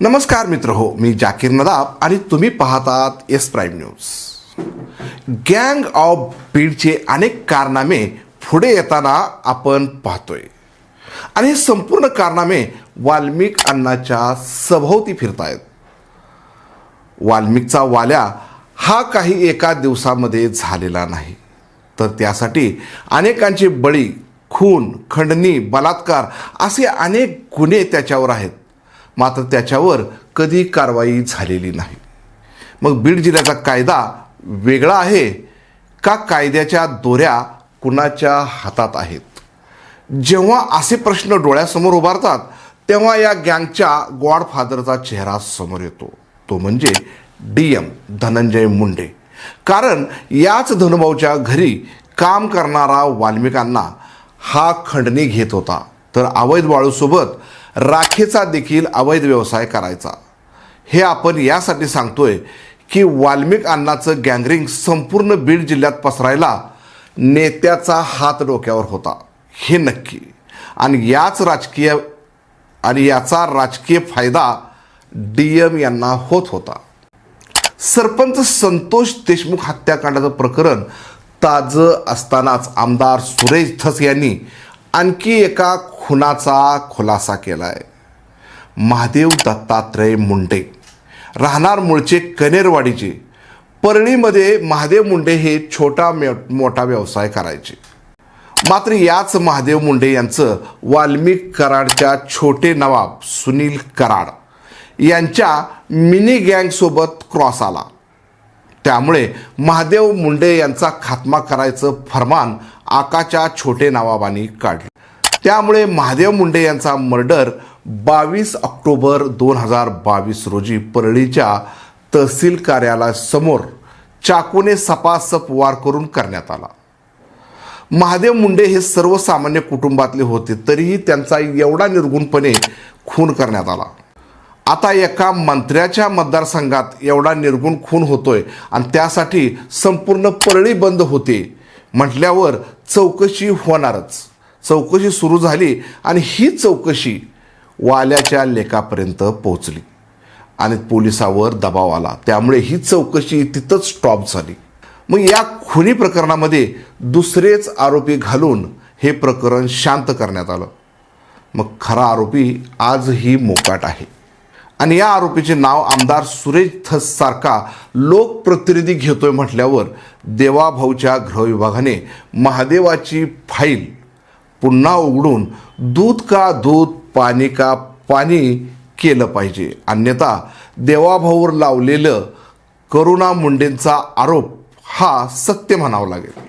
नमस्कार मित्र हो मी जाकीर नदाब आणि तुम्ही पाहतात एस प्राईम न्यूज गँग ऑफ बीडचे अनेक कारनामे पुढे येताना आपण पाहतोय. आणि हे संपूर्ण कारनामे वाल्मिक अण्णाच्या सभोवती फिरतायत. वाल्मिकचा वाल्या हा काही एका दिवसामध्ये झालेला नाही. तर त्यासाठी अनेकांचे बळी खून खंडणी बलात्कार असे अनेक गुन्हे त्याच्यावर आहेत. मात्र त्याच्यावर कधी कारवाई झालेली नाही. मग बीड जिल्ह्याचा कायदा वेगळा आहे का कायद्याच्या दोऱ्या कुणाच्या हातात आहेत? जेव्हा असे प्रश्न डोळ्यासमोर उभारतात तेव्हा या गँगच्या गॉडफादरचा चेहरा समोर येतो. तो म्हणजे डी एम धनंजय मुंडे. कारण याच धनुभाऊच्या घरी काम करणारा वाल्मिकांना हा खंडणी घेत होता. तर अवैध वाळूसोबत राखेचा देखील अवैध व्यवसाय करायचा. हे आपण यासाठी सांगतोय की वाल्मिक अण्णाचं गँगरिंग संपूर्ण बीड जिल्ह्यात पसरायला नेत्याचा हात डोक्यावर होता. हे नक्की. आणि याच राजकीय आणि याचा राजकीय फायदा डी एम यांना होत होता. सरपंच संतोष देशमुख हत्याकांडाचं प्रकरण ताजं असतानाच आमदार सुरेश धस यांनी आणखी एका खुनाचा खुलासा केला आहे महादेव दत्तात्रय मुंडे. राहणार मूळचे कनेरवाडीचे. परळीमध्ये महादेव मुंडे हे छोटा मोठा व्यवसाय करायचे. मात्र याच महादेव मुंडे यांचं वाल्मिक कराडच्या छोटे नवाब सुनील कराड यांच्या मिनी गँगसोबत क्रॉस आला. त्यामुळे महादेव मुंडे यांचा खात्मा करायचं फरमान आकाच्या छोटे नावाबानी काढले. त्यामुळे महादेव मुंडे यांचा मर्डर बावीस ऑक्टोबर दोन हजार बावीस रोजी परळीच्या तहसील कार्यालयासमोर चाकूने सपासप वार करून करण्यात आला. महादेव मुंडे हे सर्वसामान्य कुटुंबातले होते तरीही त्यांचा एवढा निर्गुणपणे खून करण्यात आला. आता एका मंत्र्याच्या मतदारसंघात एवढा निर्गुण खून होतोय आणि त्यासाठी संपूर्ण परळी बंद होते म्हटल्यावर चौकशी होणारच. चौकशी सुरू झाली आणि ही चौकशी वाल्याच्या लेखापर्यंत पोहोचली. आणि पोलिसावर दबाव आला. त्यामुळे ही चौकशी तिथंच स्टॉप झाली. मग या खुनी प्रकरणामध्ये दुसरेच आरोपी घालून हे प्रकरण शांत करण्यात आलं. मग खरा आरोपी आजही मोकाट आहे. आणि या आरोपीचे नाव आमदार सुरेश थससारखा लोकप्रतिनिधी घेतोय म्हटल्यावर देवाभाऊच्या गृहविभागाने महादेवाची फाईल पुन्हा उघडून दूध का दूध पाणी का पाणी केलं पाहिजे. अन्यथा देवाभाऊवर लावलेलं करुणा मुंडेंचा आरोप हा सत्य म्हणावा लागेल.